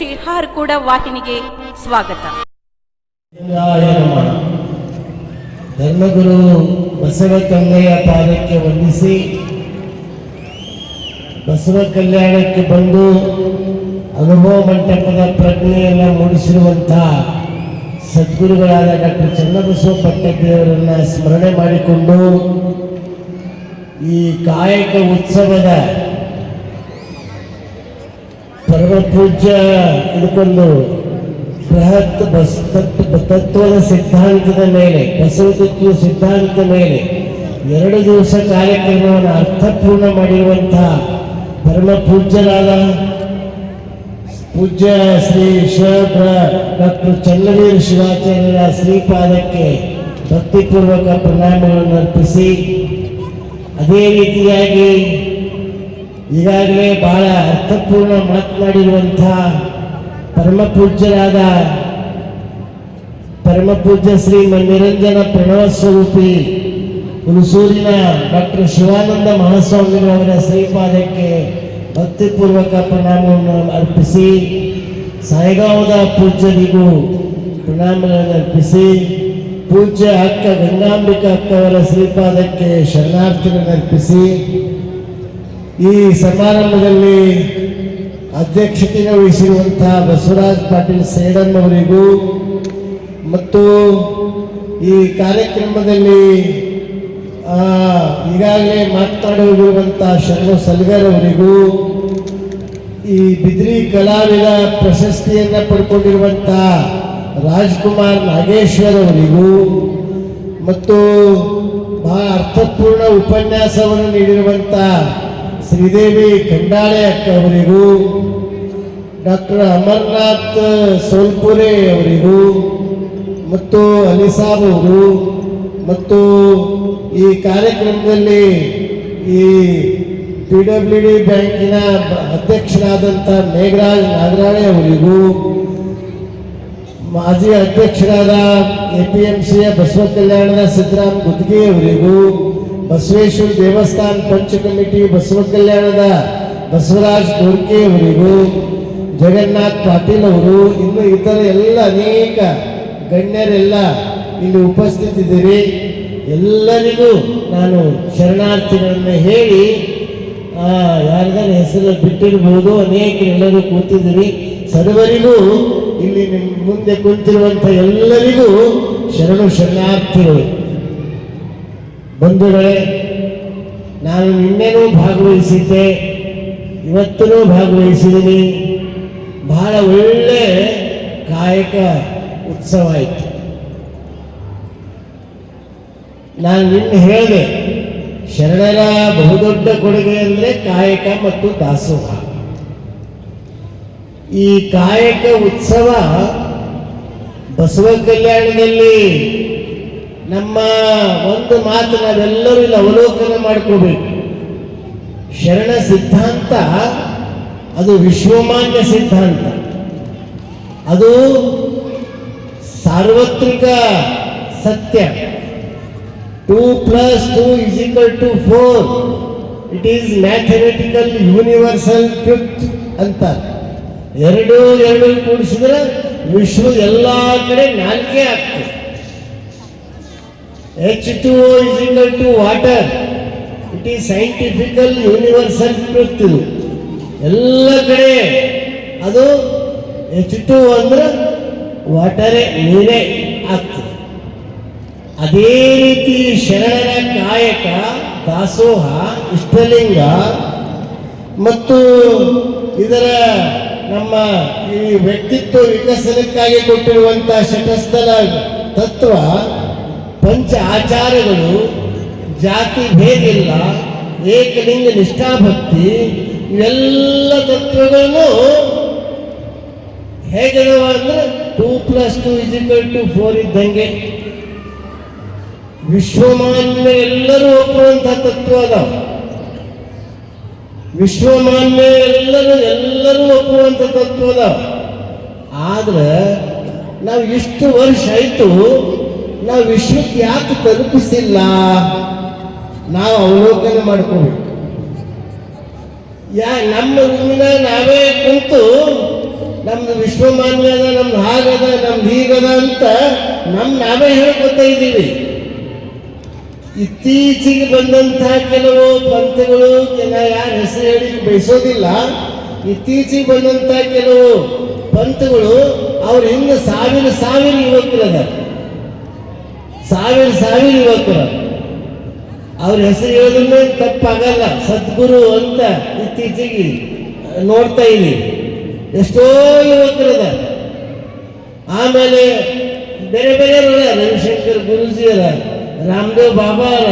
ಶಿಹಾರ್ಕೂಡ ವಾಹಿನಿಗೆ ಸ್ವಾಗತ. ಧರ್ಮಗುರು ಬಸವ ತಂದೆಯ ಪಾದಕ್ಕೆ ವಂದಿಸಿ ಬಸವ ಕಲ್ಯಾಣಕ್ಕೆ ಬಂದು ಅನುಭವ ಮಂಟಪದ ಪ್ರಜ್ಞೆಯನ್ನು ಮೂಡಿಸಿರುವಂತಹ ಸದ್ಗುರುಗಳಾದ ಡಾಕ್ಟರ್ ಚನ್ನಬಸವ ಪಟ್ಟದೇವರನ್ನ ಸ್ಮರಣೆ ಮಾಡಿಕೊಂಡು ಈ ಕಾಯಕ ಉತ್ಸವದ ಪರಮ ಪೂಜ್ಯ ಇದಕ್ಕೊಂದು ಬೃಹತ್ ಬಸ್ ತತ್ವ ತತ್ವದ ಸಿದ್ಧಾಂತದ ಮೇಲೆ ಬಸವತತ್ವ ಸಿದ್ಧಾಂತದ ಮೇಲೆ ಎರಡು ದಿವಸ ಕಾರ್ಯಕ್ರಮವನ್ನು ಅರ್ಥಪೂರ್ಣ ಮಾಡಿರುವಂತಹ ಪರಮ ಪೂಜ್ಯರಾದ ಪೂಜ್ಯ ಶ್ರೀ ಶಿವಪ್ರ ಡಾಕ್ಟರ್ ಚನ್ನವೀರ ಶಿವಾಚಾರ್ಯರ ಶ್ರೀಪಾದಕ್ಕೆ ಭಕ್ತಿಪೂರ್ವಕ ಪ್ರಣಾಮಗಳನ್ನು ಅರ್ಪಿಸಿ, ಅದೇ ರೀತಿಯಾಗಿ ಈಗಾಗಲೇ ಬಹಳ ಅರ್ಥಪೂರ್ಣ ಮಾತನಾಡಿರುವಂಥ ಪರಮ ಪೂಜ್ಯರಾದ ಪರಮ ಪೂಜ್ಯ ಶ್ರೀ ನಿರಂಜನ ಪ್ರಣವ ಸ್ವರೂಪಿ ಹುಣಸೂರಿನ ಡಾಕ್ಟರ್ ಶಿವಾನಂದ ಮಹಾಸ್ವಾಮಿಗಳವರ ಶ್ರೀಪಾದಕ್ಕೆ ಭಕ್ತಿಪೂರ್ವಕ ಪ್ರಣಾಮವನ್ನು ಅರ್ಪಿಸಿ, ಸಾಯಿಗಾಂವದ ಪೂಜ್ಯರಿಗೂ ಪ್ರಣಾಮಗಳನ್ನು ಅರ್ಪಿಸಿ, ಪೂಜ್ಯ ಅಕ್ಕ ಗಂಗಾಂಬಿಕಾ ಅಕ್ಕವರ ಶ್ರೀಪಾದಕ್ಕೆ ಶರಣಾರ್ಥಿಗಳನ್ನು ಅರ್ಪಿಸಿ ಈ ಸಮಾರಂಭದಲ್ಲಿ ಅಧ್ಯಕ್ಷತೆ ವಹಿಸಿರುವಂತಹ ಬಸವರಾಜ್ ಪಾಟೀಲ್ ಸೇಡನ್ ಅವರಿಗೂ ಮತ್ತು ಈ ಕಾರ್ಯಕ್ರಮದಲ್ಲಿ ಈಗಾಗಲೇ ಮಾತನಾಡಿ ಶರಣ ಸಲ್ಗರ್ ಅವರಿಗೂ ಈ ಬಿದ್ರಿ ಕಲಾವಿದ ಪ್ರಶಸ್ತಿಯನ್ನು ಪಡ್ಕೊಂಡಿರುವಂತಹ ರಾಜ್ಕುಮಾರ್ ನಾಗೇಶ್ವರ್ ಅವರಿಗೂ ಮತ್ತು ಬಹಳ ಅರ್ಥಪೂರ್ಣ ಉಪನ್ಯಾಸವನ್ನು ನೀಡಿರುವಂಥ ಶ್ರೀದೇವಿ ಖಂಡಾಳೆ ಅಕ್ಕ ಅವರಿಗೂ ಡಾಕ್ಟರ್ ಅಮರ್ನಾಥ್ ಸೋಲ್ಪುರೆ ಅವರಿಗೂ ಮತ್ತು ಅಲಿಸಾಬ್ ಅವರು ಮತ್ತು ಈ ಕಾರ್ಯಕ್ರಮದಲ್ಲಿ ಈ ಪಿ ಡಬ್ಲ್ಯೂ ಡಿ ಬ್ಯಾಂಕಿನ ಅಧ್ಯಕ್ಷರಾದಂಥ ಮೇಘರಾಜ್ ನಾಗರಾಳೆ ಅವರಿಗೂ ಮಾಜಿ ಅಧ್ಯಕ್ಷರಾದ ಎ ಪಿ ಎಂ ಸಿಯ ಬಸವ ಕಲ್ಯಾಣದ ಸಿದ್ದರಾಮ್ ಗುದ್ಗಿ ಅವರಿಗೂ ಬಸವೇಶ್ವರ ದೇವಸ್ಥಾನ ಪಂಚ ಕಮಿಟಿ ಬಸವ ಕಲ್ಯಾಣದ ಬಸವರಾಜ್ ಕೋರ್ಕೆ ಅವರಿಗೂ, ಜಗನ್ನಾಥ್ ಪಾಟೀಲ್ ಅವರು, ಇನ್ನು ಇತರ ಎಲ್ಲ ಅನೇಕ ಗಣ್ಯರೆಲ್ಲ ಇಲ್ಲಿ ಉಪಸ್ಥಿತಿದ್ದೀರಿ. ಎಲ್ಲರಿಗೂ ನಾನು ಶರಣಾರ್ಥಿಗಳನ್ನು ಹೇಳಿ ಯಾರ್ದಾರ ಹೆಸರು ಬಿಟ್ಟಿರ್ಬೋದು ಅನೇಕರೆಲ್ಲರೂ ಕೂತಿದ್ದೀರಿ. ಸರ್ವರಿಗೂ ಇಲ್ಲಿ ಮುಂದೆ ಕುಂತಿರುವಂಥ ಎಲ್ಲರಿಗೂ ಶರಣು ಶರಣಾರ್ಥಿಗಳು. ಬಂಧುಗಳೇ, ನಾನು ನಿನ್ನೆನೂ ಭಾಗವಹಿಸಿದ್ದೆ ಇವತ್ತೂ ಭಾಗವಹಿಸಿದ್ದೀನಿ. ಬಹಳ ಒಳ್ಳೆ ಕಾಯಕ ಉತ್ಸವ ಆಯಿತು. ನಾನು ನಿನ್ನೆ ಹೇಳಿದೆ, ಶರಣರ ಬಹುದೊಡ್ಡ ಕೊಡುಗೆ ಅಂದರೆ ಕಾಯಕ ಮತ್ತು ದಾಸೋಹ. ಈ ಕಾಯಕ ಉತ್ಸವ ಬಸವ ಕಲ್ಯಾಣದಲ್ಲಿ ನಮ್ಮ ಒಂದು ಮಾತು ನಾವೆಲ್ಲರೂ ಇಲ್ಲಿ ಅವಲೋಕನ ಮಾಡ್ಕೋಬೇಕು. ಶರಣ ಸಿದ್ಧಾಂತ, ಅದು ವಿಶ್ವಮಾನ್ಯ ಸಿದ್ಧಾಂತ. ಅದು ಸಾರ್ವತ್ರಿಕ ಸತ್ಯ. Two plus two is equal to four it is mathematical universal trip ಅಂತ ಎರಡು ಎರಡು ಕೂಡಿಸಿದ್ರೆ ವಿಶ್ವ ಎಲ್ಲ ಕಡೆ ನಾಲ್ಕೇ ಆಗ್ತದೆ. H two equal to to water is is scientifical truth. ಎಲ್ಲ ಕಡೆ ಅದು ಎಚ್ ಟು ಅಂದ್ರೆ ವಾಟರೇ ನೀರೇ ಆಗ್ತದೆ ಅದೇ ರೀತಿ ಶರಣರ ಕಾಯಕ ದಾಸೋಹ, ಇಷ್ಟಲಿಂಗ ಮತ್ತು ಇದರ ನಮ್ಮ ಈ ವ್ಯಕ್ತಿತ್ವ ವಿಕಸನಕ್ಕಾಗಿ ಕೊಟ್ಟಿರುವಂಥ ಶಟಸ್ಥಲ ತತ್ವ ಪಂಚ ಆಚಾರಗಳು, ಜಾತಿ ಭೇದ ಇಲ್ಲ, ಏಕಲಿಂಗ ನಿಷ್ಠಾಭಕ್ತಿ, ಇವೆಲ್ಲ ತತ್ವಗಳನ್ನು ಹೇಗದವ ಅಂದ್ರೆ two plus two is equal to four ಇದ್ದಂಗೆ. ವಿಶ್ವಮಾನ್ಯ ಎಲ್ಲರೂ ಒಪ್ಪುವಂತಹ ತತ್ವ ಅದಾವ. ವಿಶ್ವಮಾನ್ಯ ಎಲ್ಲರೂ ಎಲ್ಲರೂ ಒಪ್ಪುವಂಥ ತತ್ವ ಅದಾವ. ಆದ್ರೆ ನಾವು ಇಷ್ಟು ವರ್ಷ ಆಯಿತು ನಾವು ವಿಶ್ವಕ್ಕೆ ಯಾಕೆ ತಲುಪಿಸಿಲ್ಲ? ನಾವು ಅವಲೋಕನ ಮಾಡ್ಕೋಬೇಕು. ಯಾ, ನಮ್ಮ ರೂಮಿನ ನಾವೇ ಕುಂತು ನಮ್ದು ವಿಶ್ವಮಾನ್ಯ ಅದ ನಮ್ದು ಹಾಗದ ನಮ್ದು ಹೀಗದ ಅಂತ ನಮ್ ನಾವೇ ಹೇಳ್ಕೊತಾ ಇದ್ದೀವಿ. ಇತ್ತೀಚೆಗೆ ಬಂದಂತಹ ಕೆಲವು ಪಂಥಗಳು ಕೆಲ ಯಾರ ಹೆಸರು ಹೇಳಿ ಬಯಸೋದಿಲ್ಲ. ಇತ್ತೀಚೆಗೆ ಬಂದಂತಹ ಕೆಲವು ಪಂಥಗಳು, ಅವ್ರ ಹಿಂದೆ ಸಾವಿರ ಸಾವಿರ ಯುವಕರದ ಸಾವಿರ ಸಾವಿರ ಯುವಕರು ಅವ್ರ ಹೆಸರು ಹೇಳೋದನ್ನ ತಪ್ಪಾಗಲ್ಲ. ಸದ್ಗುರು ಅಂತ ಇತ್ತೀಚೆಗೆ ನೋಡ್ತಾ ಇದ್ದೀವಿ ಎಷ್ಟೋ ಯುವಕರದ ಆಮೇಲೆ ಬೇರೆ ಬೇರೆ ರವಿಶಂಕರ್ ಗುರುಜಿ ಅದ, ರಾಮದೇವ್ ಬಾಬಾ ಅಲ್ಲ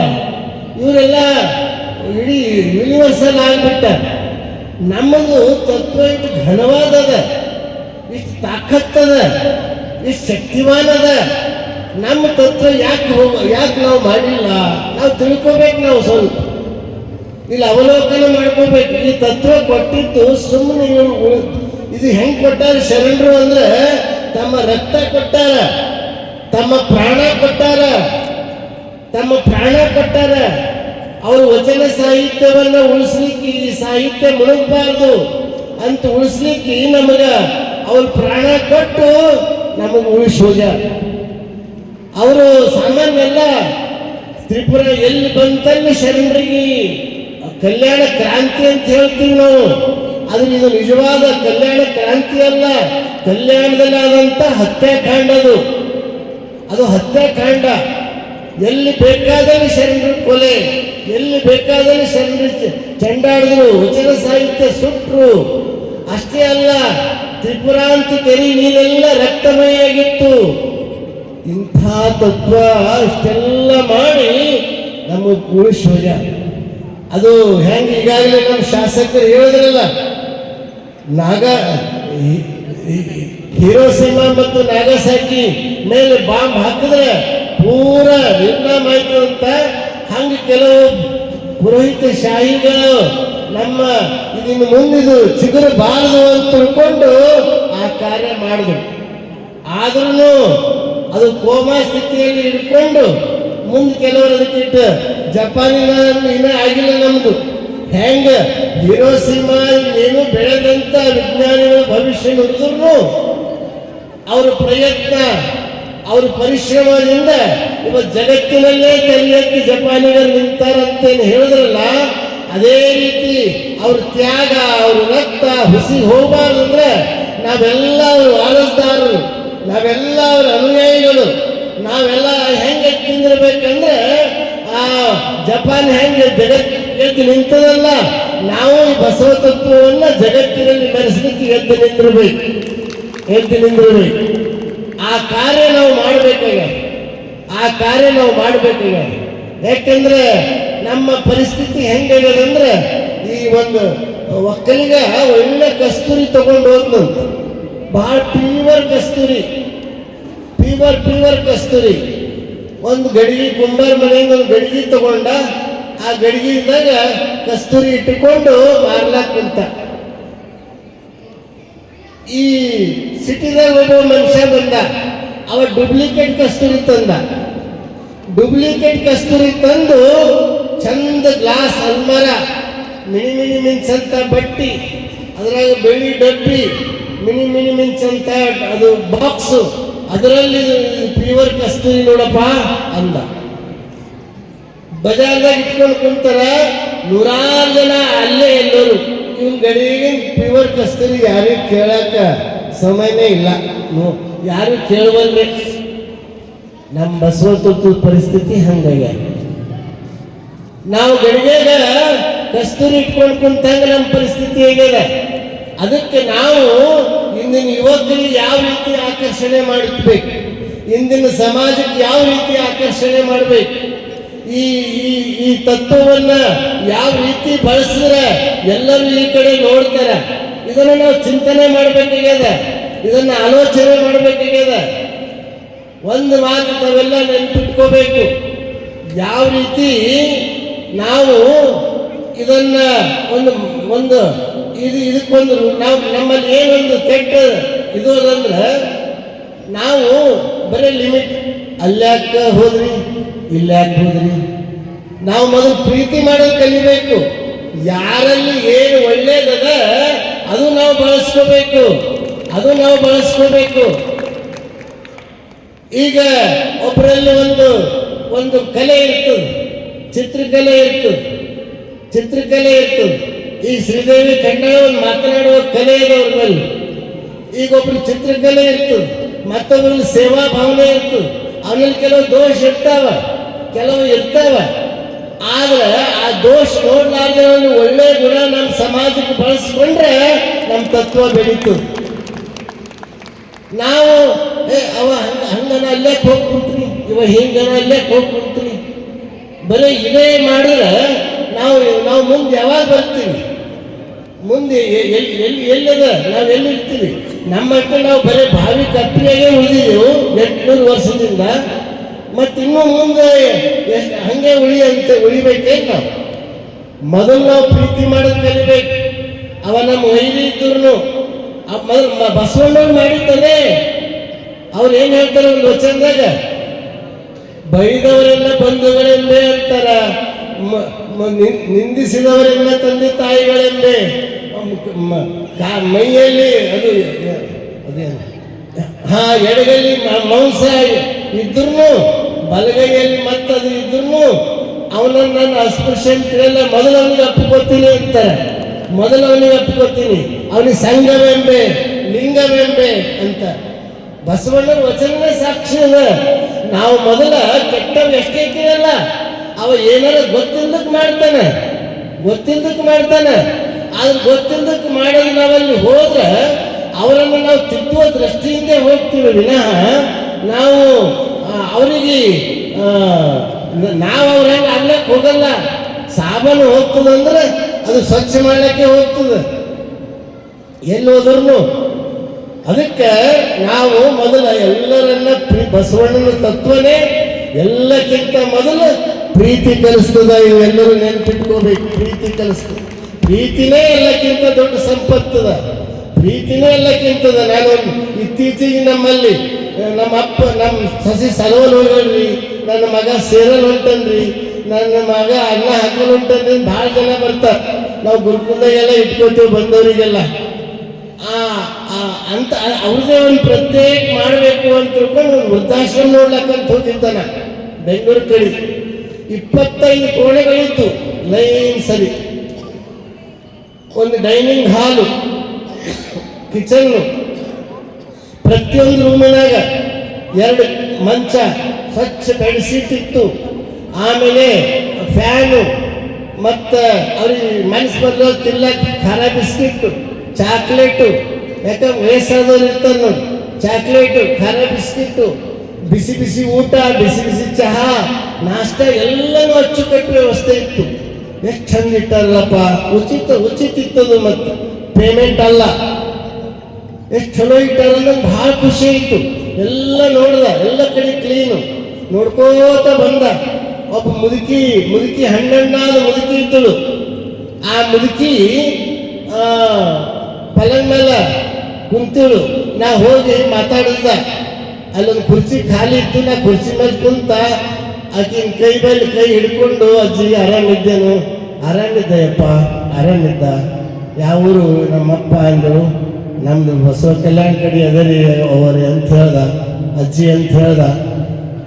ಇವರೆಲ್ಲ ಇಡೀ ಯೂನಿವರ್ಸಲ್ ಆಗ್ಬಿಟ್ಟ. ನಮ್ಮದು ತತ್ವ ಇಷ್ಟು ಘನವಾದದ, ಇಷ್ಟು ತಾಕತ್ತದ, ಇಷ್ಟು ಶಕ್ತಿವಾನದ ನಮ್ಮ ತತ್ವ ಯಾಕೆ ಯಾಕೆ ನಾವು ಮಾಡಿಲ್ಲ? ನಾವು ತಿಳ್ಕೊಬೇಕು ನಾವು ಸ್ವಲ್ಪ. ಇಲ್ಲಿ ಅವಲೋಕನ ಮಾಡ್ಕೋಬೇಕು. ಈ ತತ್ವ ಕೊಟ್ಟಿದ್ದು ಸುಮ್ಮನೆ ಇದು ಹೆಂಗ್ ಕೊಟ್ಟಾರ ಶರಣರು ಅಂದ್ರೆ ತಮ್ಮ ರಕ್ತ ಕೊಟ್ಟಾರ, ತಮ್ಮ ಪ್ರಾಣ ಕೊಟ್ಟಾರ, ತಮ್ಮ ಪ್ರಾಣ ಕೊಟ್ಟಾರ. ಅವ್ರ ವಚನ ಸಾಹಿತ್ಯವನ್ನ ಉಳಿಸ್ಲಿಕ್ಕೆ ಈ ಸಾಹಿತ್ಯ ಮುಳುಗಬಾರ್ದು ಅಂತ ಉಳಿಸ್ಲಿಕ್ಕೆ ನಮಗ ಅವ್ರ ಪ್ರಾಣ ಕೊಟ್ಟು ನಮಗೆ ಉಳಿಸೋದ್ಯಾರ ಅವರು ಸಾಮಾನ್ಯಲ್ಲ ತ್ರಿಪುರ ಎಲ್ಲಿ ಬಂತಲ್ಲ ಶರಣರಿಗೆ ಕಲ್ಯಾಣ ಕ್ರಾಂತಿ ಅಂತ ಹೇಳ್ತೀವಿ ನಾವು. ಆದ್ರೆ ಇದು ನಿಜವಾದ ಕಲ್ಯಾಣ ಕ್ರಾಂತಿ ಅಲ್ಲ. ಕಲ್ಯಾಣದಲ್ಲಿ ಆದಂತ ಹತ್ಯಾಕಾಂಡ ಅದು. ಅದು ಹತ್ಯಾಕಾಂಡ ಎಲ್ಲಿ ಬೇಕಾದಲ್ಲಿ ಶರಣರು ಕೊಲೆ, ಎಲ್ಲಿ ಬೇಕಾದಲ್ಲಿ ಶರಣರು ಚಂಡಾಡಿದ್ರು ವಚನ ಸಾಹಿತ್ಯ ಸುಟ್ರು. ಅಷ್ಟೇ ಅಲ್ಲ, ತ್ರಿಪುರಾಂತಿ ತೆರಿ ನೀರೆಲ್ಲ ರಕ್ತಮಯಾಗಿತ್ತು ಇಂಥ ತತ್ವ ಇಷ್ಟೆಲ್ಲ ಮಾಡಿ ನಮಗೆ ಉಳಿಸೋಜ ಅದು ಹೆಂಗೆ ಈಗಾಗಲೇ ನಮ್ಮ ಶಾಸಕರು ಹೇಳಿದ್ರಲ್ಲ, ನಾಗ ಹೀರೋ ಸಿನಿಮಾ ಮತ್ತು ನಾಗಸಾಕಿ ಮೇಲೆ ಬಾಂಬ್ ಹಾಕಿದ್ರೆ ಪೂರ ನಿರ್ನಾಮ ಆಯ್ತು ಅಂತ ಹಂಗೆ ಕೆಲವು ಪುರೋಹಿತ ಶಾಹಿಗಳು ನಮ್ಮ ಇದನ್ನು ಮುಂದಿದು ಚಿಗುರಬಾರದು ಅಂತ ತಿಳ್ಕೊಂಡು ಆ ಕಾರ್ಯ ಮಾಡಿದ್ರು. ಆದ್ರೂ ಅದು ಕೋಮಾ ಸ್ಥಿತಿಯಲ್ಲಿ ಇಟ್ಕೊಂಡು ಮುಂದೆ ಕೆಲವರು ಅದಕ್ಕಿಟ್ಟು ಜಪಾನಿನ ಇನ್ನೂ ಆಗಿಲ್ಲ ನಮ್ದು. ಹೆಂಗ? ಹಿರೋಸೀಮಾ ಏನು ಬೆಳೆದಂತ ವಿಜ್ಞಾನಿಗಳ ಭವಿಷ್ಯ ನುಡಿದ್ರು ಅವರ ಪ್ರಯತ್ನ, ಅವ್ರ ಪರಿಶ್ರಮದಿಂದ ಇವತ್ತು ಜಗತ್ತಿನಲ್ಲೇ ಕಲಿಯಕ್ಕೆ ಜಪಾನಿಗರು ನಿಂತಾರಂತೇನು ಹೇಳಿದ್ರಲ್ಲ, ಅದೇ ರೀತಿ ಅವ್ರ ತ್ಯಾಗ, ಅವ್ರ ರಕ್ತ, ಹುಸಿ ಹೋಗಬಾರ್ದು ಅಂದ್ರೆ ನಾವೆಲ್ಲ ವಾರಸ್ದಾರರು ನಾವೆಲ್ಲ ಅವ್ರ ಅನುಯಾಯಿಗಳು. ನಾವೆಲ್ಲ ಹೆಂಗೆ ತಿಂದಿರ್ಬೇಕಂದ್ರೆ, ಆ ಜಪಾನ್ ಹೆಂಗೆ ಜಗತ್ ಎದ್ದು ನಿಂತದಲ್ಲ, ನಾವು ಈ ಬಸವ ತತ್ವವನ್ನ ಜಗತ್ತಿನಲ್ಲಿ ಮೆರೆಸಲಿಕ್ಕೆ ಎದ್ದು ನಿಂತಿರ್ಬೇಕು. ಎದ್ದು ನಿಂದಿರ್ಬೇಕು ಆ ಕಾರ್ಯ ನಾವು ಮಾಡಬೇಕಾಗ ಆ ಕಾರ್ಯ ನಾವು ಮಾಡಬೇಕಾಗ ಯಾಕಂದ್ರೆ ನಮ್ಮ ಪರಿಸ್ಥಿತಿ ಹೆಂಗಾಗ್ಯದಂದ್ರೆ ಈ ಒಂದು ಒಕ್ಕಲಿಗ ಒಳ್ಳೆ ಕಸ್ತೂರಿ ತಗೊಂಡು ಹೋದ್ನಂತ. ಭಾಳ ಪ್ಯೂವರ್ ಕಸ್ತೂರಿ. ಪ್ಯೂವರ್ ಪ್ಯೂವರ್ ಕಸ್ತೂರಿ. ಒಂದು ಗಡಿಗೆ ಕುಂಬಾರ ಮನೆಯಿಂದ ಒಂದು ಗಡಿಗೆ ತಗೊಂಡ, ಆ ಗಡಿಗೆದಾಗ ಕಸ್ತೂರಿ ಇಟ್ಟುಕೊಂಡು ಮಾರ್ಲಾಕ್ ಈ ಸಿಟಿದಾಗ ಒಬ್ಬ ಮನುಷ್ಯ ಬಂದ. ಅವ ಡೂಪ್ಲಿಕೇಟ್ ಕಸ್ತೂರಿ ತಂದ. ಡೂಪ್ಲಿಕೇಟ್ ಕಸ್ತೂರಿ ತಂದು ಚಂದ ಗ್ಲಾಸ್ ಅಲ್ಮರ ಮಿಣಿ ಮಿನಿ ಮಿಂಚಂತ ಬಟ್ಟಿ, ಅದ್ರಾಗ ಬೆಳ್ಳಿ ಡಬ್ಬಿ ಮಿನಿ ಮಿನಿ ಮಿಂಚ್ ಅಂತ ಅದು ಬಾಕ್ಸು ಅದರಲ್ಲಿ ಪ್ಯೂರ್ ಕಸ್ತೂರಿ ನೋಡಪ್ಪ ಅಂದ. ಬಜಾರ್ದಾಗ ಇಟ್ಕೊಂಡು ಕುಂತಾರ ನೂರಾರು ಜನ ಅಲ್ಲೇ ಎಲ್ಲರು. ಇವ್ ಗಡಿಗೆ ಪ್ಯೂರ್ ಕಸ್ತೂರಿ ಯಾರಿಗೂ ಕೇಳಕ್ಕ ಸಮಯನೇ ಇಲ್ಲ. ಯಾರು ಕೇಳುವಲ್ರಿ? ನಮ್ಮ ಬಸವ ತತ್ವದ ಪರಿಸ್ಥಿತಿ ಹಂಗಾಗ ನಾವು ಗಡಿಗೆಗ ಕಸ್ತೂರಿ ಇಟ್ಕೊಂಡು ಕುಂತಂಗ ನಮ್ಮ ಪರಿಸ್ಥಿತಿ ಹೇಗಿದೆ? ಅದಕ್ಕೆ ನಾವು ಇಂದಿನ ಯುವಕರಿಗೆ ಯಾವ ರೀತಿ ಆಕರ್ಷಣೆ ಮಾಡಿರ್ಬೇಕು ಇಂದಿನ ಸಮಾಜಕ್ಕೆ ಯಾವ ರೀತಿ ಆಕರ್ಷಣೆ ಮಾಡಬೇಕು? ಈ ಈ ಈ ತತ್ವವನ್ನ ಯಾವ ರೀತಿ ಬಳಸಿದ್ರೆ ಎಲ್ಲರೂ ಈ ಕಡೆ ನೋಡ್ತಾರೆ? ಇದನ್ನ ನಾವು ಚಿಂತನೆ ಮಾಡಬೇಕಾಗ್ಯದ? ಇದನ್ನ ಆಲೋಚನೆ ಮಾಡಬೇಕಾಗ್ಯದ? ಒಂದು ಮಾತು ತಾವೆಲ್ಲ ನೆನ್ಪಿಟ್ಕೋಬೇಕು. ಯಾವ ರೀತಿ ನಾವು ಇದನ್ನ ಒಂದು ಒಂದು ಇದು ಇದಕ್ಕೊಂದು ನಾವು ನಮ್ಮಲ್ಲಿ ಏನೊಂದು ಕೆಟ್ಟ ಇದು ಅದಂದ್ರೆ ನಾವು ಬರೀ ಲಿಮಿಟ್ ಅಲ್ಯಾಕ ಹೋದ್ರಿ? ಇಲ್ಲಾಕೆ ಹೋದ್ರಿ? ನಾವು ಮೊದಲು ಪ್ರೀತಿ ಮಾಡೋದು ಕಲಿಬೇಕು. ಯಾರಲ್ಲಿ ಏನು ಒಳ್ಳೇದದ ಅದು ನಾವು ಬಳಸ್ಕೋಬೇಕು. ಅದು ನಾವು ಬಳಸ್ಕೋಬೇಕು. ಈಗ ಒಬ್ಬರಲ್ಲಿ ಒಂದು ಒಂದು ಕಲೆ ಇರ್ತದೆ. ಚಿತ್ರಕಲೆ ಇರ್ತದೆ. ಚಿತ್ರಕಲೆ ಇರ್ತದೆ. ಈ ಶ್ರೀದೇವಿ ಕನ್ನಡ ಒಂದು ಮಾತನಾಡುವ ಕಲೆ ಇದೆ ಅವ್ರ ಈಗ ಒಬ್ರು ಚಿತ್ರಕಲೆ ಇತ್ತು ಮತ್ತೊಬ್ಬರಲ್ಲಿ ಸೇವಾ ಭಾವನೆ ಇತ್ತು ಅವನಲ್ಲಿ ಕೆಲವು ದೋಷ ಇರ್ತಾವ, ಕೆಲವು ಇರ್ತಾವ. ಆದ್ರೆ ಆ ದೋಷ ನೋಡ್ಲಾರ್ದೆ ಒಂದು ಒಳ್ಳೆ ಗುಣ ನಮ್ಮ ಸಮಾಜಕ್ಕೆ ಬಳಸ್ಕೊಂಡ್ರೆ ನಮ್ಮ ತತ್ವ ಬೆಳೀತು. ನಾವು ಅವ ಹಂಗ, ಹಂಗನ ಅಲ್ಲೇ ಕುಂತ್ರಿ ಇವ ಹಿಂಗನ ಅಲ್ಲೇ ಕುಂತ್ರಿ ಬರೀ ಇದೇ ಮಾಡಿದ್ರೆ ನಾವು ನಾವು ಮುಂದೆ ಯಾವಾಗ ಬರ್ತೀವಿ? ಮುಂದೆ ಎಲ್ಲಿ ಎಲ್ಲಿ ಎಲ್ಲದ? ನಾವು ಎಲ್ಲಿರ್ತೀವಿ ನಮ್ಮ ಮಕ್ಕಳು ನಾವು ಬರೀ ಬಾವಿ ಕಪ್ಪಿಯಾಗೆ ಉಳಿದಿದ್ದೆವು ಎಂಟುನೂರು ವರ್ಷದಿಂದ. ಮತ್ತು ಇನ್ನೂ ಮುಂದೆ ಎಷ್ಟು ಹಂಗೆ ಉಳಿ ಅಂತ ಉಳಿಬೇಕೇನು? ನಾವು ಮೊದಲು ನಾವು ಪ್ರೀತಿ ಮಾಡೋದು ಕಲಿಬೇಕು. ಅವ ನಮ್ಮ ಆ ಇದ್ರು ಮೊದಲು ಬಸವಣ್ಣವ್ರು ಮಾಡಿದ್ದಾನೆ ಅವ್ರು ಏನು ಹೇಳ್ತಾರೆ ಒಂದು ವಚನದಾಗ? ಬೈದವರೆಲ್ಲ ಬಂಧುಗಳೆಂದೇ ಅಂತಾರ. ನಿಂದಿಸಿದವರೆಲ್ಲ ತಂದೆ ಕಾ- ಮೈಯಲ್ಲಿ, ಅದು ಅದೇನು ಹಾ ಎಡಗೈಲಿ ಮಾಂಸ ಇದ್ರು ಬಲಗೈಯಲ್ಲಿ ಮತ್ತದು ಇದ್ರು ಅವನನ್ನು ನಾನು ಅಸ್ಪೃಶ್ಯಂತರೆಲ್ಲ ಮೊದಲು ಅವನಿಗೆ ಅಪ್ಪಿಕೊತೀನಿ ಅಂತಾರೆ. ಮೊದಲು ಅವನಿಗೆ ಅಪ್ಪಿಕೊತೀನಿ ಅವನಿಗೆ ಸಂಘವೆಂಬೆ, ಲಿಂಗವೆಂಬೆ ಅಂತ. ಬಸವಣ್ಣನ ವಚನ ಸಾಕ್ಷಿ ನಾವು ಮೊದಲ ಕೆಟ್ಟವ್ ಎಷ್ಟೈತಿರಲ್ಲ ಅವ ಏನಾರ ಗೊತ್ತಿಲ್ದಕ್ ಮಾಡ್ತಾನೆ. ಗೊತ್ತಿಲ್ದಕ್ ಮಾಡ್ತಾನೆ. ಆದ್ರೆ ಗೊತ್ತಿಲ್ದಕ್ ಮಾಡಿದ್ರೆ ನಾವಲ್ಲಿ ಹೋದ್ರೆ ಅವರನ್ನು ನಾವು ತಿದ್ದುವ ದೃಷ್ಟಿಯಿಂದ ಹೋಗ್ತೀವಿ ವಿನಃ ನಾವು ಅವರಿಗೆ ನಾವು ಅವ್ರ ಹೆಂಗೆ ಆಗ್ಲಕ್ಕೆ ಹೋಗಲ್ಲ. ಸಾಬಾನು ಹೋಗ್ತದಂದ್ರೆ ಅದು ಸ್ವಚ್ಛ ಮಾಡಲಿಕ್ಕೆ ಹೋಗ್ತದೆ. ಎಲ್ಲಿ ಹೋದ್ರು ಅದಕ್ಕೆ ನಾವು ಮೊದಲ ಎಲ್ಲರನ್ನ ಬಸವಣ್ಣನ ತತ್ವನೇ ಎಲ್ಲಕ್ಕಿಂತ ಮೊದಲು ಪ್ರೀತಿ ಕಲಿಸ್ತದ ಇವೆಲ್ಲರೂ ನೆನ್ಪಿಟ್ಕೋಬೇಕು ಪ್ರೀತಿ ಕಲಿಸ್ತದೆ. ಪ್ರೀತಿನೇ ಎಲ್ಲಕ್ಕಿಂತ ದೊಡ್ಡ ಸಂಪತ್ತದ. ಪ್ರೀತಿನೇ ಎಲ್ಲಕ್ಕಿಂತದ. ನಾನು ಇತ್ತೀಚೆಗೆ ನಮ್ಮಲ್ಲಿ ನಮ್ಮ ಅಪ್ಪ, ನಮ್ಮ ಸಸಿ ಸಲವಲ್ ಹೋಗಲ್ರಿ ನನ್ನ ಮಗ ಸೇರಲ್ ಉಂಟನ್ರಿ ನನ್ನ ಮಗ ಅನ್ನ ಹಾಕಲ್ ಹೊಂಟನ್ರಿ ಭಾಳ ಜನ ಬರ್ತಾರೆ. ನಾವು ಗುರುಕುಂದಾಗೆಲ್ಲ ಇಟ್ಕೋತೀವಿ ಬಂದವರಿಗೆಲ್ಲ. ಆ ಅಂತ ಅವ್ರದೇ ಒಂದು ಪ್ರತ್ಯೇಕ ಮಾಡಬೇಕು ಅಂತ ತಿಳ್ಕೊಂಡು ವೃದ್ಧಾಶ್ರಮ ನೋಡ್ಲಕ್ಕಂತ ಹೋಗಿದ್ದಾನ ಬೆಂಗಳೂರು ಕಡೆ. ಇಪ್ಪತ್ತೈದು ಕೋಣೆಗಳಿತ್ತು ಲೈನ್ ಸರಿ. ಒಂದು ಡೈನಿಂಗ್ ಹಾಲು, ಕಿಚನ್ನು, ಪ್ರತಿಯೊಂದು ರೂಮಿನಾಗ ಎರಡು ಮಂಚ ಸ್ವಚ್ಛ ಇತ್ತು ಆಮೇಲೆ ಫ್ಯಾನು, ಮತ್ತು ಅವ್ರಿಗೆ ಮನಸ್ಸು ಬದಲು ತಿನ್ನಕ್ಕೆ ಖಾರ ಬಿಸ್ಕಿಟ್ಟು, ಚಾಕ್ಲೇಟು, ಯಾಕಂದ್ರೆ ವಯಸ್ಸಾದವ್ರು ಇರ್ತಾರೆ ನೋಡಿ, ಚಾಕ್ಲೇಟು, ಖಾರ ಬಿಸ್ಕಿಟ್ಟು. ಬಿಸಿ ಬಿಸಿ ಊಟ, ಬಿಸಿ ಬಿಸಿ ಚಹಾ, ನಾಷ್ಟ ಎಲ್ಲನೂ ಅಚ್ಚುಕಟ್ಟು ವ್ಯವಸ್ಥೆ ಇತ್ತು. ಎಷ್ಟು ಚಂದ ಇಟ್ಟಾರಲ್ಲಪ್ಪ. ಉಚಿತ ಉಚಿತ ಇತ್ತದು ಮತ್ತು. ಪೇಮೆಂಟ್ ಅಲ್ಲ. ಎಷ್ಟು ಚಲೋ ಇಟ್ಟಾರ ನಂಗೆ ಭಾಳ ಖುಷಿ ಆಯಿತು ಎಲ್ಲ ನೋಡ್ದ, ಎಲ್ಲ ಕಡೆ ಕ್ಲೀನು ನೋಡ್ಕೋತ ಬಂದ. ಒಬ್ಬ ಮುದುಕಿ ಮುದುಕಿ ಹಣ್ಣಣ್ಣಾದ ಮುದುಕಿ ಇದ್ದಳು. ಆ ಮುದುಕಿ ಪಲಂಗ್ ಮೇಲೆ ಕುಂತಿಳು ನಾ ಹೋಗಿ ಮಾತಾಡಿದ ಅಲ್ಲೊಂದು ಕುರ್ಚಿ ಖಾಲಿ ಇತ್ತು, ನಾ ಕುರ್ಚಿ ಮೇಲೆ ಕುಂತ ಆಕಿನ ಕೈ ಮೇಲೆ ಕೈ ಹಿಡ್ಕೊಂಡು, ಅಜ್ಜಿ, ಆರಾಮಿದ್ದೇನು? ಆರಾಮಿದ್ದೆಯಪ್ಪ ಆರಾಮಿದ್ದ. ಯಾವ ಊರು? ನಮ್ಮಪ್ಪ ಅಂದರು, ನಮ್ದು ಹೊಸ ಕಲ್ಯಾಣ ಕಡೆ ಅದರಿ ಅವರೇ ಅಂತ ಹೇಳ್ದ, ಅಜ್ಜಿ ಅಂತ ಹೇಳ್ದ.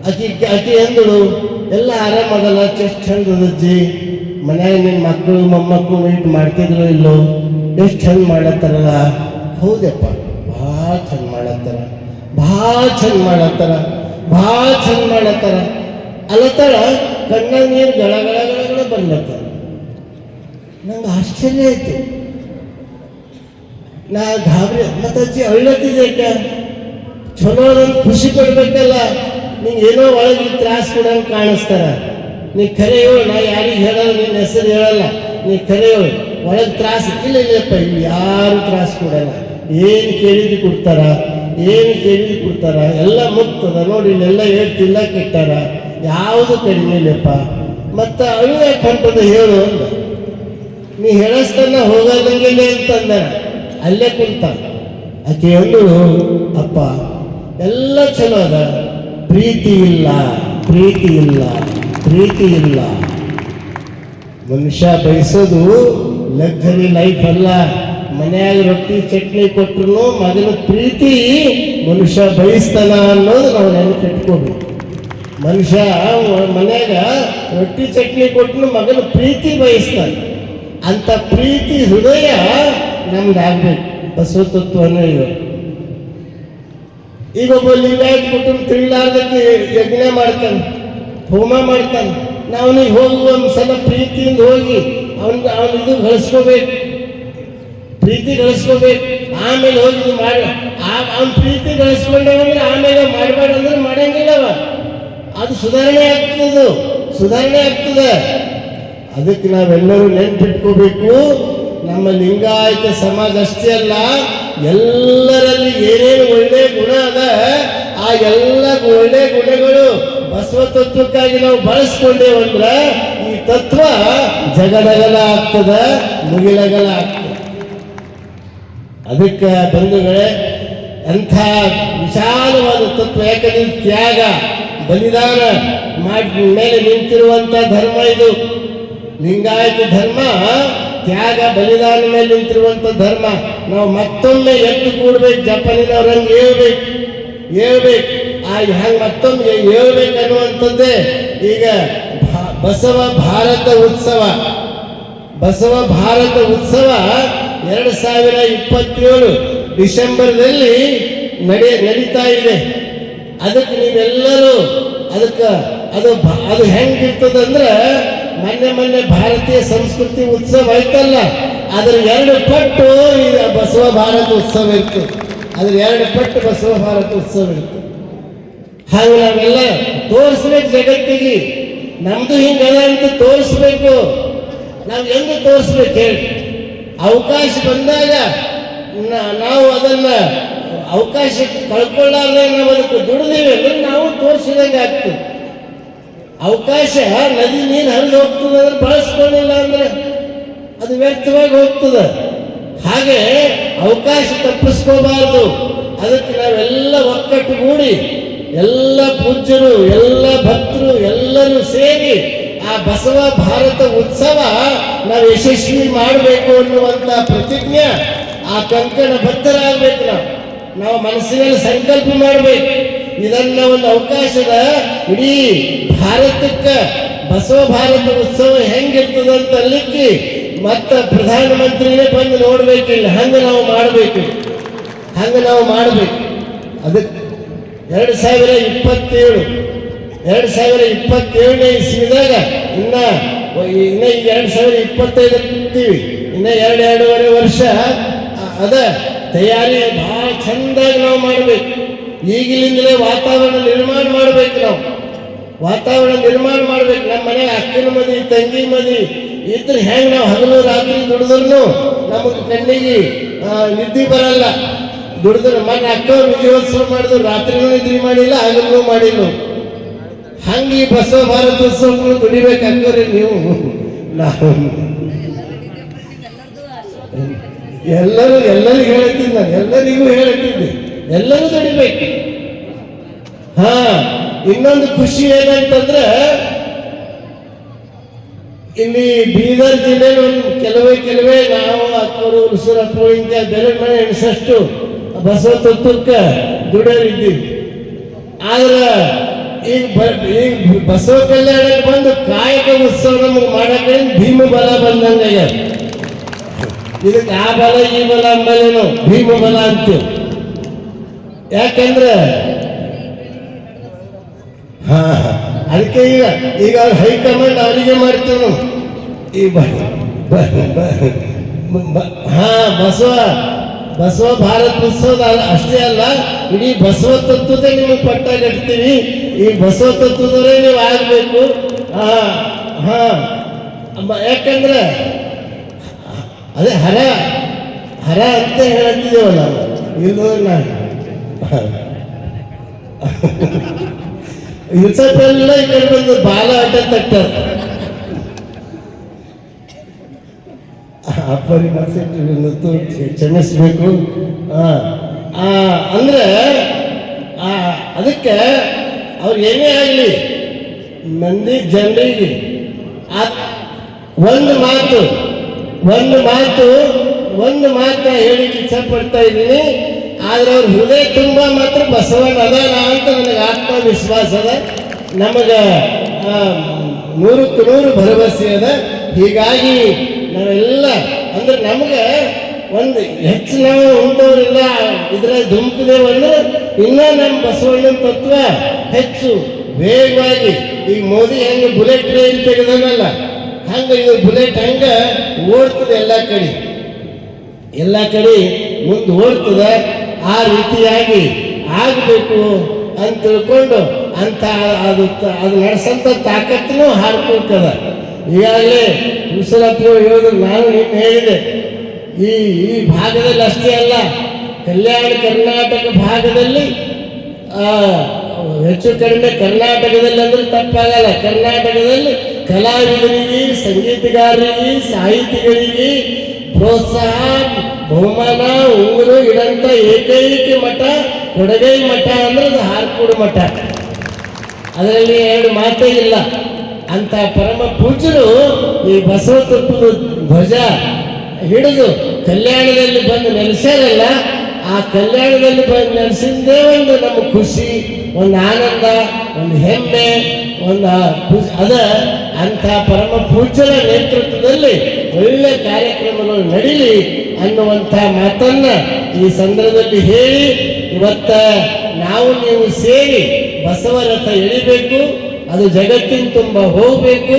ಆಕಿ ಆಕಿ ಅಂದಳು, ಎಲ್ಲ ಆರಾಮದಲ್ಲ ಚೆಸ್ಟ್ ಚಂದದ ಅಜ್ಜಿ. ಮನ್ಯಾಗ ನಿನ್ನ ಮಕ್ಕಳು ಮೊಮ್ಮಕ್ಕಳು ಮೀಟ್ ಮಾಡ್ತಿದ್ರು ಇಲ್ಲೋ? ಎಷ್ಟು ಚಂದ ಮಾಡತ್ತಾರಲ್ಲ? ಹೌದಪ್ಪ, ಭಾಳ ಚಂದ ಮಾಡತ್ತಾರ. ಭಾಳ ಚಂದ ಮಾಡತ್ತಾರ, ಭಾಳ ಚಂದ ಮಾಡತ್ತಾರ. ಅಲ್ಲತ್ತಾರ ಕಣ್ಣಾಗ ನೀರು ಗಳ ಬರ್ಲತ್ತಾರ. ನಂಗೆ ಆಶ್ಚರ್ಯ ಆಯ್ತು ನಾ ಗಾಬರಿ ಮತ್ತೆ ಅಜ್ಜಿ ಅಳ್ಳತ್ತಿದೆ ಯಾಕೆ ಚಲೋ ಅದೊಂದು ಖುಷಿ ಕೊಡ್ಬೇಕಲ್ಲ, ನಿಂಗೆ ಏನೋ ಒಳಗೆ ತ್ರಾಸ ಕೊಡಂಗೆ ಕಾಣಿಸ್ತಾರ. ನೀ ಖರೆ ಹೇಳು ನಾ ಯಾರಿಗೆ ಹೇಳಲ್ಲ ನಿನ್ನ ಹೆಸರು ಹೇಳಲ್ಲ. ನೀ ಖರೆ ಹೇಳು ಒಳಗೆ ತ್ರಾಸ ಇಲ್ಲ ಇಲ್ಲಪ್ಪ ಇಲ್ಲಿ ಯಾರು ತ್ರಾಸ ಕೊಡಲ್ಲ. ಏನು ಕೇಳಿದ್ದು ಕೊಡ್ತಾರ? ಏನು ಕೇಳಿ ಕೊಡ್ತಾರ ಎಲ್ಲ ಮುಕ್ತದ ನೋಡಿ, ಇಲ್ಲೆಲ್ಲ ಹೇಳ್ತಿಲ್ಲ ಕೆಟ್ಟಾರ ಯಾವುದು ಕಡಿಮೆ ಇಲ್ಲಪ್ಪ. ಮತ್ತು ಅಳುವ ಕಂಠದ ಹೇಳು ಅಂದ. ನೀ ಹೇಳಸ್ತನ ಹೋಗಲ್ಲಂಗಿಲ್ಲ ಅಂತಂದ. ಅಲ್ಲೇ ಕುಂತ. ಆಕೆ ಅಂದಳು ಅಪ್ಪ, ಎಲ್ಲ ಚಲೋ ಅದ. ಪ್ರೀತಿ ಇಲ್ಲ ಪ್ರೀತಿ ಇಲ್ಲ ಪ್ರೀತಿ ಇಲ್ಲ. ಮನುಷ್ಯ ಬಯಸೋದು ಲಕ್ಸರಿ ಲೈಫ್ ಅಲ್ಲ. ಮನ್ಯಾಗ ರೊಟ್ಟಿ, ಚಟ್ನಿ ಕೊಟ್ಟರು ಮಗನ ಪ್ರೀತಿ ಮನುಷ್ಯ ಬಯಸ್ತಾನ ಅನ್ನೋದು ನಾವು ನೆನಪಿಟ್ಕೋಬೇಕು ಮನುಷ್ಯ ಮನ್ಯಾಗ ರೊಟ್ಟಿ, ಚಟ್ನಿ ಕೊಟ್ಟನು ಮಗನ ಪ್ರೀತಿ ಬಯಸ್ತಾನೆ. ಅಂತ ಪ್ರೀತಿ ಹೃದಯ ನಮ್ದಾಗಬೇಕು. ಬಸವ ತತ್ವನೇ ಇವ ಈಗ ಒಬ್ಬ ಲಿಂಗಾಯತ್ ಕುಟುಂಬ ತಿಳಿಲಾರ್ದಕ್ಕೆ ಯಜ್ಞ ಮಾಡ್ತಾನೆ, ಹೋಮ ಮಾಡ್ತಾನೆ. ನಾವು ಹೋಗಿ ಒಂದು ಸಲ ಪ್ರೀತಿಯಿಂದ ಹೋಗಿ ಅವನಿಗೆ ಅವನ ಇದು ಗಳಿಸ್ಕೋಬೇಕು. ಪ್ರೀತಿ ಗಳಿಸ್ಕೋಬೇಕು ಆಮೇಲೆ ಹೋಗಿ ಮಾಡಿ ಅವ್ನ ಪ್ರೀತಿ ಗಳಿಸ್ಕೊಂಡೇವಂದ್ರೆ ಆಮೇಲೆ ಮಾಡಬೇಡ ಅಂದ್ರೆ ಮಾಡಂಗಿಲ್ಲವ. ಅದು ಸುಧಾರಣೆ ಆಗ್ತದೆ ಸುಧಾರಣೆ ಆಗ್ತದೆ. ಅದಕ್ಕೆ ನಾವೆಲ್ಲರೂ ನೆನ್ಪಿಟ್ಕೋಬೇಕು. ನಮ್ಮ ಲಿಂಗಾಯತ ಸಮಾಜ ಅಷ್ಟೇ ಅಲ್ಲ, ಎಲ್ಲರಲ್ಲಿ ಏನೇನು ಒಳ್ಳೆ ಗುಣ ಅದ, ಆ ಎಲ್ಲ ಒಳ್ಳೆ ಗುಣಗಳು ಬಸವ ತತ್ವಕ್ಕಾಗಿ ನಾವು ಬಳಸ್ಕೊಂಡೇವಂದ್ರ ಈ ತತ್ವ ಜಗಡಗಲ ಆಗ್ತದ, ಮುಗಿಲಗಲ ಆಗ್ತದೆ. ಅದಕ್ಕೆ ಬಂಧುಗಳೇ, ಅಂಥ ವಿಶಾಲವಾದ ತತ್ವ ಯಾಕಂದ್ರೆ ತ್ಯಾಗ, ಬಲಿದಾನ ಮಾಡಿ ಮೇಲೆ ನಿಂತಿರುವಂತ ಧರ್ಮ ಇದು. ಲಿಂಗಾಯತ ಧರ್ಮ, ತ್ಯಾಗ, ಬಲಿದಾನ ಮೇಲೆ ನಿಂತಿರುವಂತ ಧರ್ಮ. ನಾವು ಮತ್ತೊಮ್ಮೆ ಎದ್ದು ಕೂಡ್ಬೇಕು ಜಪಾನಿನವ್ರಂಗೆ ಹೇಳ್ಬೇಕು ಹೇಳ್ಬೇಕು. ಆ ಹಂಗೆ ಮತ್ತೊಮ್ಮೆ ಹೇಳ್ಬೇಕು ಅನ್ನುವಂಥದ್ದೇ ಈಗ ಬಸವ ಭಾರತ ಉತ್ಸವ. ಬಸವ ಭಾರತ ಉತ್ಸವ ಎರಡು ಸಾವಿರ ಇಪ್ಪತ್ತೇಳು ಡಿಸೆಂಬರ್ನಲ್ಲಿ ನಡೆ, ನಡೀತಾ ಇದೆ. ಅದಕ್ಕೆ ನೀವೆಲ್ಲರೂ ಅದಕ್ಕೆ ಅದು ಅದು ಹೆಂಗಿರ್ತದಂದ್ರೆ ಮೊನ್ನೆ ಮೊನ್ನೆ ಭಾರತೀಯ ಸಂಸ್ಕೃತಿ ಉತ್ಸವ ಆಯ್ತಲ್ಲ, ಅದ್ರ ಎರಡು ಪಟ್ಟು ಬಸವ ಭಾರತ ಉತ್ಸವ ಇತ್ತು. ಅದ್ರ ಎರಡು ಪಟ್ಟು ಬಸವ ಭಾರತ ಉತ್ಸವ ಇರ್ತದೆ ಹಾಗೆ ನಾವೆಲ್ಲ ತೋರಿಸ್ಬೇಕು ಜಗತ್ತಿಗೆ. ನಮ್ದು ಹಿಂಗದ ಅಂತ ತೋರಿಸ್ಬೇಕು. ನಾವು ಹೆಂಗೆ ತೋರಿಸ್ಬೇಕು ಹೇಳಿ. ಅವಕಾಶ ಬಂದಾಗ ನಾವು ಅದನ್ನ ಅವಕಾಶ ಕಳ್ಕೊಳ್ಳಾರ್ದೆ ನಾವು ಅದಕ್ಕೆ ದುಡಿದೀವಿ ಅಂದ್ರೆ ನಾವು ತೋರಿಸಿದಂಗೆ ಆಗ್ತದೆ ಅವಕಾಶ ನದಿ ನೀರು ಹರಿದು ಹೋಗ್ತದೆ ಅಂದ್ರೆ ಬಳಸ್ಕೊಳ್ಳಿಲ್ಲ ಅಂದ್ರೆ ಅದು ವ್ಯರ್ಥವಾಗಿ ಹೋಗ್ತದೆ. ಹಾಗೆ ಅವಕಾಶ ತಪ್ಪಿಸ್ಕೋಬಾರ್ದು. ಅದಕ್ಕೆ ನಾವೆಲ್ಲ ಒಕ್ಕಟ್ಟುಗೂಡಿ ಎಲ್ಲ ಪೂಜ್ಯರು, ಎಲ್ಲ ಭಕ್ತರು ಎಲ್ಲರೂ ಸೇರಿ ಆ ಬಸವ ಭಾರತ ಉತ್ಸವ ನಾವು ಯಶಸ್ವಿ ಮಾಡಬೇಕು ಅನ್ನುವಂಥ ಪ್ರತಿಜ್ಞೆ ಆ ಕಂಕಣ ಬದ್ಧರಾಗಬೇಕು ನಾವು. ನಾವು ಮನಸ್ಸಿನಲ್ಲಿ ಸಂಕಲ್ಪ ಮಾಡಬೇಕು. ಇದನ್ನ ಒಂದು ಅವಕಾಶದ ಇಡೀ ಭಾರತಕ್ಕೆ ಬಸವ ಭಾರತ ಉತ್ಸವ ಹೆಂಗಿರ್ತದೆ ಅಂತ ಅಲ್ಲಿಕ್ಕೆ ಮತ್ತೆ ಪ್ರಧಾನಮಂತ್ರಿನೇ ಬಂದು ನೋಡ್ಬೇಕಿಲ್ಲ ಹಂಗೆ ನಾವು ಮಾಡಬೇಕು. ಹಂಗೆ ನಾವು ಮಾಡಬೇಕು. ಅದಕ್ಕೆ ಎರಡು ಸಾವಿರ ಇಪ್ಪತ್ತೇಳು ಎರಡು ಸಾವಿರ ಇಪ್ಪತ್ತೇಳನೇ ಇಸ್ವಿದಾಗ ಇನ್ನ ಇನ್ನ ಈಗ ಎರಡು ಸಾವಿರ ಇಪ್ಪತ್ತೈದು ಇರ್ತೀವಿ ಇನ್ನ ಎರಡು ಎರಡೂವರೆ ವರ್ಷ ಅದ. ತಯಾರಿ ಬಹಳ ಚಂದಾಗಿ ನಾವು ಮಾಡಬೇಕು. ಈಗಿಲಿಂದಲೇ ವಾತಾವರಣ ನಿರ್ಮಾಣ ಮಾಡಬೇಕು ನಾವು. ವಾತಾವರಣ ನಿರ್ಮಾಣ ಮಾಡ್ಬೇಕು. ನಮ್ಮ ಮನೆ ಅಕ್ಕನ ಮದಿ, ತಂಗಿ ಮದಿ, ಇದ್ರೆ ಹೆಂಗ್ ನಾವು ಹಗಲು ರಾತ್ರಿ ದುಡಿದ್ರು ನಮಗೆ ಕಣ್ಣಿಗೆ ನಿದ್ದೆ ಬರಲ್ಲ. ದುಡಿದ್ರು ಮನೆ ಅಕ್ಕ ವಿಜಯೋತ್ಸವ ಮಾಡಿದ್ರು, ರಾತ್ರಿನೂ ನಿದ್ದೆ ಮಾಡಿಲ್ಲ, ಹಗಲು ಮಾಡಿಲ್ಲ. ಹಂಗೆ ಈ ಬಸವ ಭಾರತೋತ್ಸವಗಳು ದುಡಿಬೇಕಂದ್ರೆ ನೀವು ನಾವು ಎಲ್ಲರೂ ಎಲ್ಲರಿಗೂ ಹೇಳ್ತೀನಿ ನಾನು, ಎಲ್ಲರಿಗೂ ಹೇಳ್ತಿದ್ದೆ ಎಲ್ಲರೂ ದುಡಿಬೇಕು. ಹ, ಇನ್ನೊಂದು ಖುಷಿ ಏನಂತಂದ್ರೆ, ಇಲ್ಲಿ ಬೀದರ್ ಜಿಲ್ಲೆ ಒಂದು ಕೆಲವೇ ಕೆಲವೇ ನಾವು ಅಕ್ಕವರು ಉಸುರಪ್ಪ ಇಂಥ ಬೆಲೆ ಮನೆ ಎಣಿಸಷ್ಟು ಬಸವ ತತ್ವಕ್ಕೆ ದುಡಿಯೋರಿದ್ದೀವಿ. ಆದ್ರೆ ಈಗ ಈಗ ಬಸವ ಕಲ್ಯಾಣಕ್ಕೆ ಬಂದು ಕಾಯಕ ಉತ್ಸವ ನಮಗೆ ಭೀಮ ಬಲ ಬಂದಂಗೆ. ಇದಕ್ಕೆ ಆ ಬಲ, ಈ ಬಲ ಅಂಬಲೇನು? ಭೀಮ ಬಲ ಅಂತೀವಿ. ಯಾಕಂದ್ರೆ, ಹಾ, ಅದಕ್ಕೆ ಈಗ ಈಗ ಅವ್ರು ಹೈಕಮಾಂಡ್ ಅವರಿಗೆ ಮಾಡ್ತೀವಿ ನಾವು. ಈ ಬ- ಹಾ, ಬಸವ. ಬಸವ ಭಾರತ ಉತ್ಸವದ ಅಲ್ಲ- ಅಷ್ಟೇ ಅಲ್ಲ, ಇಡೀ ಬಸವ ತತ್ವದ ನಿಮಗೆ ಪಟ್ಟ ಕಟ್ತೀವಿ. ಈ ಬಸವ ತತ್ವದವರೇ ನೀವು ಆಗಬೇಕು. ಹಾ ಹಾ. ಅಮ್ಮ- ಯಾಕಂದ್ರೆ, ಅದೇ ಹರ ಹರ ಅಂತ ಹೇಳ್ತಿದ್ದೇವ ನಾವು ಇದು ನಾನು ಇಲ್ಸಪ್ಪೆಲ್ಲ ಈ ಕಡೆ ಬಂದು ಬಾಲ ಅಡ್ಡ ತಟ್ಟ. ಅಪ್ಪರಿ ಮನಸ್ಸಿಟ್ಟು ಚೆನ್ನಿಸ್ಬೇಕು ಅಂದ್ರೆ ಅದಕ್ಕೆ ಅವ್ರು ಏನೇ ಆಗಲಿ, ಮಂದಿ ಜನರಿಗೆ ಒಂದು ಮಾತು ಒಂದು ಮಾತು ಒಂದು ಮಾತು ಹೇಳಿಕ್ಕೆ ಇಚ್ಛೆ ಪಡ್ತಾ ಇದ್ದೀನಿ. ಆದ್ರೆ ಅವ್ರ ಹೃದಯ ತುಂಬ ಮಾತ್ರ ಬಸವಣ್ಣ ಅದಾನ ಅಂತ ನನಗೆ ಆತ್ಮವಿಶ್ವಾಸ ಅದ. ನಮಗೆ ನೂರಕ್ಕೆ ನೂರು ಭರವಸೆ ಅದ. ಹೀಗಾಗಿ ನಾವೆಲ್ಲ, ಅಂದ್ರೆ ನಮಗೆ ಒಂದು ಹೆಚ್ಚು ನಾವು ಉಂಟವರೆಲ್ಲ ಇದ್ರ ಅಂದ್ರೆ ಇನ್ನೂ ನಮ್ಮ ಬಸವಣ್ಣನ ತತ್ವ ಹೆಚ್ಚು ವೇಗವಾಗಿ ಈಗ ಮೋದಿ ಹೆಂಗೆ ಬುಲೆಟ್ ಟ್ರೈನ್ ತೆಗೆದನಲ್ಲ ಹಂಗೆ ಇದು ಬುಲೆಟ್ ಹಂಗ ಓಡ್ತದೆ ಎಲ್ಲ ಕಡೆ. ಎಲ್ಲ ಕಡೆ ಮುಂದೆ ಓಡ್ತದೆ, ಆ ರೀತಿಯಾಗಿ ಆಗಬೇಕು ಅಂತ ತಿಳ್ಕೊಂಡು ಅಂತ ಅದು ಅದು ನಡೆಸಂತ ತಾಕತ್ತೂ ಹಾಡ್ಕೊಳ್ತದ ಈಗಾಗಲೇ ಕುಶಲಪ್ಪ ಹೇಳಿದ್ರು ನಾನು ನಿನ್ನೆ ಹೇಳಿದೆ ಈ ಈ ಭಾಗದಲ್ಲಿ ಅಷ್ಟೇ ಅಲ್ಲ, ಕಲ್ಯಾಣ ಕರ್ನಾಟಕ ಭಾಗದಲ್ಲಿ ಹೆಚ್ಚು ಕಡಿಮೆ ಕರ್ನಾಟಕದಲ್ಲಿ ಅಂದ್ರೆ ತಪ್ಪಾಗಲ್ಲ. ಕರ್ನಾಟಕದಲ್ಲಿ ಕಲಾವಿದರಿಗೆ, ಸಂಗೀತಗಾರರಿಗೆ, ಸಾಹಿತಿಗಳಿಗೆ ಪ್ರೋತ್ಸಾಹ, ಬಹುಮಾನ, ಉಂಗುರು, ಇಡಂತ ಏಕೈಕ ಮಠ, ಕೊಡಗೈ ಮಠ ಅಂದ್ರೆ ಅದು ಹಾರ್ಕೂಡು ಮಠ. ಅದರಲ್ಲಿ ಎರಡು ಮಾತೇ ಇಲ್ಲ. ಅಂತ ಪರಮ ಪೂಜರು ಈ ಬಸವ ತಪ್ಪದ ಧ್ವಜ ಹಿಡಿದು ಕಲ್ಯಾಣದಲ್ಲಿ ಬಂದು ನೆಲೆಸ್ಯಾರಲ್ಲ, ಆ ಕಲ್ಯಾಣದಲ್ಲಿ ಬಂದು ನೆಲೆಸಿದ್ದೇ ಒಂದು ನಮ್ಮ ಖುಷಿ, ಒಂದು ಆನಂದ, ಒಂದು ಹೆಮ್ಮೆ, ಒಂದು ಅದ ಅಂಥ ಪರಮ ಪೂಜರ ನೇತೃತ್ವದಲ್ಲಿ ಒಳ್ಳೆ ಕಾರ್ಯಕ್ರಮಗಳು ನಡೀಲಿ ಅನ್ನುವಂಥ ಮಾತನ್ನ ಈ ಸಂದರ್ಭದಲ್ಲಿ ಹೇಳಿ, ಇವತ್ತ ನಾವು ನೀವು ಸೇರಿ ಬಸವರಥ ಎಳಿಬೇಕು. ಅದು ಜಗತ್ತಿನ ತುಂಬ ಹೋಗಬೇಕು.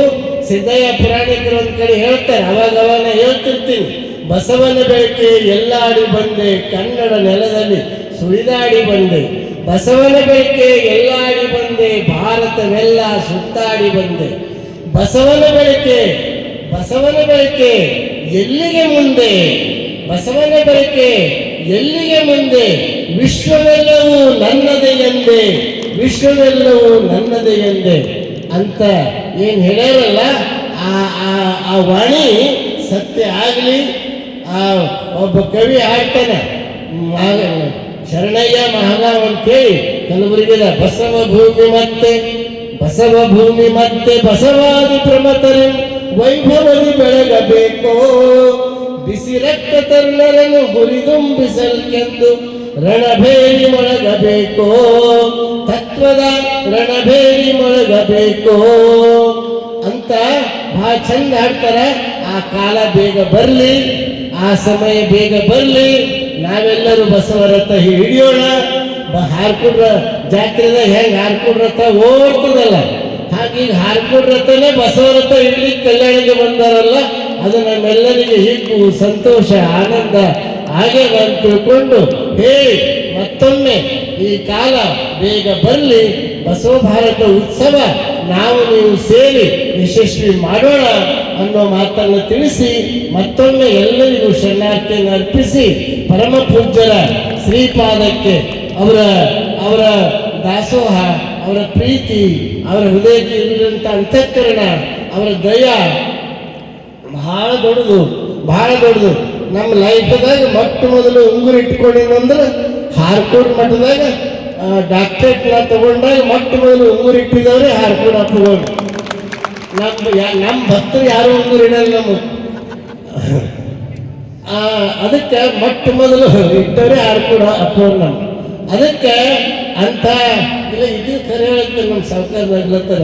ಸಿದ್ದಯ್ಯ ಪುರಾಣಿಕರು ಒಂದ್ ಕಡೆ ಹೇಳ್ತಾರೆ ಅವಾಗ ಅವಾಗ ಹೇಳ್ತಿರ್ತೀನಿ. ಬಸವನ ಬೆಳಕೆ ಎಲ್ಲಾಡಿ ಬಂದೆ, ಕನ್ನಡ ನೆಲದಲ್ಲಿ ಸುಳಿದಾಡಿ ಬಂದೆ. ಬಸವನ ಬೆಳಕೆ ಎಲ್ಲಾಡಿ ಬಂದೆ, ಭಾರತವೆಲ್ಲ ಸುತ್ತಾಡಿ ಬಂದೆ. ಬಸವನ ಬೆಳಕೆ ಬಸವನ ಬೆಳಕೆ ಎಲ್ಲಿಗೆ ಮುಂದೆ? ಬಸವನ ಬೆಳಕೆ ಎಲ್ಲಿಗೆ ಮುಂದೆ? ವಿಶ್ವವೆಲ್ಲವೂ ನನ್ನದೇ ಎಂದೆ ವಿಶ್ವವೆಲ್ಲವೂ ನನ್ನದೇ ಎಂದೆ ಅಂತ ಏನು ಹೇಳ್ಯಾರಲ್ಲ, ಆ, ಆ- ವಾಣಿ ಸತ್ಯ ಆಗಲಿ, ಆ, ಒಬ್ಬ ಕವಿ ಹಾಡ್ತಾನೆ ಶರಣಯ್ಯ ಅಂತ ಅಂತೇಳಿ, ಕಲಬುರಗಿದ ಬಸವ ಭೂಮಿ ಮತ್ತೆ, ಬಸವ ಭೂಮಿ ಮತ್ತೆ ಬಸವಾದಿ ಪ್ರಮತರೆ ವೈಭವದಿ ಬೆಳಗಬೇಕೋ. ಬಿಸಿ ರಕ್ತ ತರುಣರನ್ನು ಹುರಿದುಂಬಿಸಲ್ಕೆಂದು ರಣಭೇರಿ ಮೊಳಗಬೇಕು. ತತ್ವದ ರಣಭೇರಿ ಮೊಳಗಬೇಕು. ಅಂತ ಬಹಳ ಚಂದ ಹಾಡ್ತಾರೆ. ಆ ಕಾಲ ಬೇಗ ಬರಲಿ, ಆ ಸಮಯ ಬೇಗ ಬರಲಿ. ನಾವೆಲ್ಲರೂ ಬಸವರಥ ಹಿಡಿಯೋಣ. ಹಾರ್ಕೊಂಡ್ರ ಜಾತ್ರೆದಾಗ ಹೆಂಗೆ ಹಾರ್ಕುಡ್ ರಥ ಓಡ್ತದಲ್ಲ. ಹಾಗೆ ಹಾರ್ಕುಡ್ ರಥನೇ ಬಸವರಥ ಹಿಡ್ಲಿಕ್ಕೆ ಕಲ್ಯಾಣಿಗೆ ಬಂದಾರಲ್ಲ. ಅದು ನಮ್ಮೆಲ್ಲರಿಗೆ ಹಿಗ್ಗು, ಸಂತೋಷ, ಆನಂದ ಆಗ್ಯದ ನಾನು ತಿಳ್ಕೊಂಡು ಹೇಳಿ ಮತ್ತೊಮ್ಮೆ ಈ ಕಾಲ ಬೇಗ ಬರಲಿ ಬಸವ ಭಾರತ ಉತ್ಸವ, ನಾವು ನೀವು ಸೇರಿ ಯಶಸ್ವಿ ಮಾಡೋಣ ಅನ್ನೋ ಮಾತನ್ನು ತಿಳಿಸಿ, ಮತ್ತೊಮ್ಮೆ ಎಲ್ಲರಿಗೂ ಶರಣಾರ್ಥಿಯನ್ನು ಅರ್ಪಿಸಿ, ಪರಮ ಪೂಜ್ಯರ ಶ್ರೀಪಾದಕ್ಕೆ ಅವರ ಅವರ ದಾಸೋಹ, ಅವರ ಪ್ರೀತಿ, ಅವರ ಹೃದಯಕ್ಕೆ ಇರುವಂಥ ಅಂತಃಕರಣ, ಅವರ ದಯ, ಬಹಳ ದೊಡ್ಡದು ಬಹಳ ದೊಡ್ಡದು. ನಮ್ಮ ಲೈಫ್ದಾಗ ಮೊಟ್ಟ ಮೊದಲು ಉಂಗುರು ಇಟ್ಕೊಂಡಿದಂದ್ರೆ ಹಾರ್ಕೋಡ್ ಮಠದಾಗ ಡಾಕ್ಟ್ರೇಟ್ ನಾ ತಗೊಂಡಾಗ ಮೊಟ್ಟ ಮೊದಲು ಉಂಗುರು ಇಟ್ಟಿದವ್ರೆ ಹಾರ್ಕೋಡ್ ಹತ್ಕೊಂಡು ನಮ್ಮ ಯಾ- ನಮ್ಮ ಭಕ್ತರು ಯಾರು ಉಂಗುರು ಇಡಲ್ಲ ನಮ್ಮ ಅದಕ್ಕೆ ಮೊಟ್ಟ ಮೊದಲು ಇಟ್ಟವ್ರೆ ಹಾರ್ಕೋಡ್ ಅಪ್ಪವ್ರು ನಮ್ಮ ಅದಕ್ಕೆ ಅಂತ, ಇಲ್ಲ, ಇದು ಕರೆ ಹೇಳಕ್ಕೆ ನಮ್ಮ ಸಾವುಕಾರ ನಗ್ಲತ್ತಾರ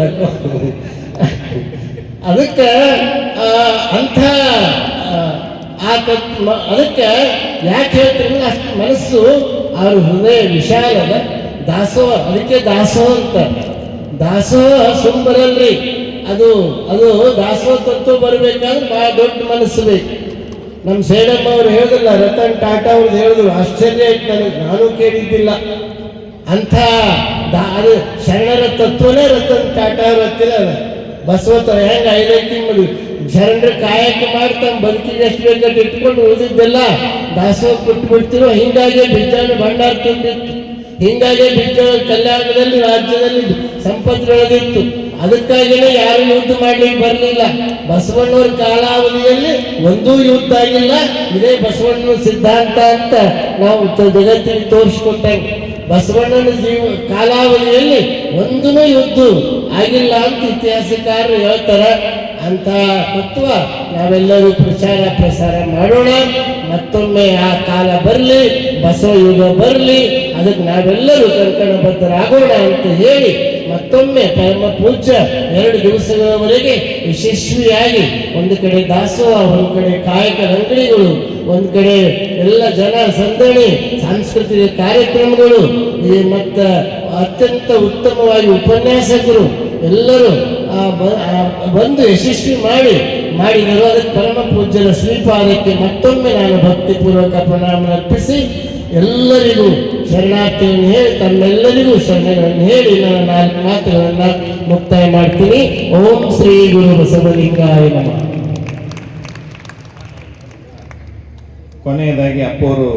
ಅದಕ್ಕೆ ಅಂಥ ಆ, ತತ್ ಅದಕ್ಕೆ ಯಾಕೆ ಹೇಳ್ತೀರಿ ಅಷ್ಟು ಮನಸ್ಸು ಅವ್ರ ಹೃದಯ ವಿಶಾಲದ ದಾಸೋಹ ಅದಕ್ಕೆ ದಾಸೋಹ ಅಂತ. ದಾಸೋಹ ಸುಮ್ ಬರಲ್ರಿ ಅದು ಅದು ದಾಸೋಹ ತತ್ವ ಬರಬೇಕಾದ್ರೆ ಭಾಳ ದೊಡ್ಡ ಮನಸ್ಸು ಬೇಕು ನಮ್ಮ ಸೇಡಮ್ಮ ಅವ್ರು ಹೇಳಿದ್ರಲ್ಲ ರತನ್ ಟಾಟಾ ಅವ್ರದ್ದು ಹೇಳಿದ್ರು ಆಶ್ಚರ್ಯ ಆಯ್ತು ನನಗೆ ನಾನು ಕೇಳಿದ್ದಿಲ್ಲ. ಅಂಥ ಅದು ಶರಣರ ತತ್ವನೇ ರತನ್ ಟಾಟಾ ಅವ್ರ ಹತ್ತಿರ ಅದ ಬಸವತ ಹೆಂಗೆ ಹೈಲೈಟಿಂಗ್ ತಿಂಗಳು ಶರಣರ ಕಾಯಕ ಮಾಡಿ ತಮ್ಮ ಬದುಕಿಗೆ ಎಷ್ಟು ಬೇಕಂತ ಇಟ್ಕೊಂಡು ಉಳಿದಿದ್ದೆಲ್ಲ ದಾಸೋಹ ಕೊಟ್ಟು ಬಿಡ್ತಿರೋ ಹಿಂಗಾಗಿ ಬಿಜ್ಜಾಣ ಭಂಡಾರ ತುಂಬಿತ್ತು ಹಿಂಗಾಗಿ ಬಿಜ್ಜಾನ ಕಲ್ಯಾಣದಲ್ಲಿ ರಾಜ್ಯದಲ್ಲಿ ಸಂಪತ್ತು ಬೆಳೆದಿತ್ತು ಅದಕ್ಕಾಗಿಯೇ ಯಾರು ಯುದ್ಧ ಮಾಡ್ಲಿಕ್ಕೆ ಬರಲಿಲ್ಲ. ಬಸವಣ್ಣವ್ರ ಕಾಲಾವಧಿಯಲ್ಲಿ ಒಂದೂ ಯುದ್ಧ ಆಗಿಲ್ಲ. ಇದೇ ಬಸವಣ್ಣನ ಸಿದ್ಧಾಂತ ಅಂತ ನಾವು ಜಗತ್ತಿಗೆ ತೋರಿಸ್ಕೊಟ್ಟಂಗೆ. ಬಸವಣ್ಣನ ಜೀವ ಕಾಲಾವಧಿಯಲ್ಲಿ ಒಂದೂ ಯುದ್ಧ ಆಗಿಲ್ಲ ಅಂತ ಇತಿಹಾಸಕಾರರು ಹೇಳ್ತಾರೆ ಅಂತ ತತ್ವ ನಾವೆಲ್ಲರೂ ಪ್ರಚಾರ ಪ್ರಸಾರ ಮಾಡೋಣ, ಮತ್ತೊಮ್ಮೆ ಆ ಕಾಲ ಬರಲಿ, ಬಸವ ಯುಗ ಬರಲಿ, ಅದಕ್ಕೆ ನಾವೆಲ್ಲರೂ ಕಂಕಣಬದ್ಧರಾಗೋಣ ಅಂತ ಹೇಳಿ ಮತ್ತೊಮ್ಮೆ ಪರಮ ಪೂಜ್ಯ ಎರಡು ದಿವಸಗಳವರೆಗೆ ಯಶಸ್ವಿಯಾಗಿ ಒಂದು ಕಡೆ ದಾಸೋಹ, ಒಂದು ಕಡೆ ಕಾಯಕ ಅಂಗಡಿಗಳು ಒಂದು ಕಡೆ ಎಲ್ಲ ಜನ ಸಂದಣಿ ಸಾಂಸ್ಕೃತಿಕ ಕಾರ್ಯಕ್ರಮಗಳು ಮತ್ತು ಅತ್ಯಂತ ಉತ್ತಮವಾಗಿ ಉಪನ್ಯಾಸಕರು ಎಲ್ಲರೂ ಆ ಬಂದು ಯಶಸ್ವಿ ಮಾಡಿ, ಮಾಡಿದರು. ಅದಕ್ಕೆ ಪರಮ ಪೂಜ್ಯರ ಶ್ರೀಪಾದಕ್ಕೆ ಮತ್ತೊಮ್ಮೆ ನಾನು ಭಕ್ತಿಪೂರ್ವಕ ಪ್ರಣಾಮ ಅರ್ಪಿಸಿ ಎಲ್ಲರಿಗೂ ಶರಣಾರ್ಥಿಗಳನ್ನು ಹೇಳಿ, ತಮ್ಮೆಲ್ಲರಿಗೂ ಶರಣಗಳನ್ನು ಹೇಳಿ ನಾನು ನಾಲ್ಕು ಮಾತುಗಳನ್ನು ಮುಕ್ತಾಯ ಮಾಡ್ತೀನಿ. ಓಂ ಶ್ರೀ ಗುರು ಬಸವಲಿಂಗಾಯ ನಮಃ. ಕೊನೆಯದಾಗಿ ಅಪ್ಪೋರು,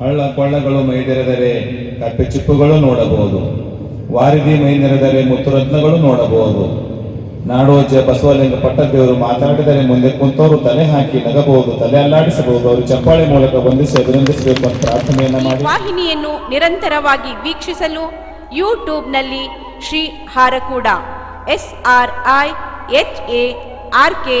ಹಳ್ಳ ಕೊಳ್ಳಗಳು ಮೈದೆರೆದರೆ, ಕಪ್ಪೆ ಚಿಪ್ಪುಗಳು ನೋಡಬಹುದು. ವಾರಿದಿ ಮೈನೆರೆದರೆ ಮುತ್ತುರತ್ನಗಳು ನೋಡಬಹುದು. ನಾಡೋಜ ಬಸವಲಿಂಗ ಪಟ್ಟದೇವರು ಮಾತಾಡಿದರೆ ಮುಂದೆ ಕುಂತವರು ತಲೆ ಹಾಕಿ ನಗಬಹುದು, ತಲೆ ಅಲ್ಲಾಡಿಸಬಹುದು. ಅವರು ಚಪ್ಪಾಳೆ ಮೂಲಕ ಬಂಧಿಸಿ ಅಭಿನಂದಿಸಬೇಕು ಅಂತ ಪ್ರಾರ್ಥನೆಯನ್ನ ಮಾಡಿ. ವಾಹಿನಿಯನ್ನು ನಿರಂತರವಾಗಿ ವೀಕ್ಷಿಸಲು ಯೂಟ್ಯೂಬ್ನಲ್ಲಿ Shri Harakuda S R I H A R K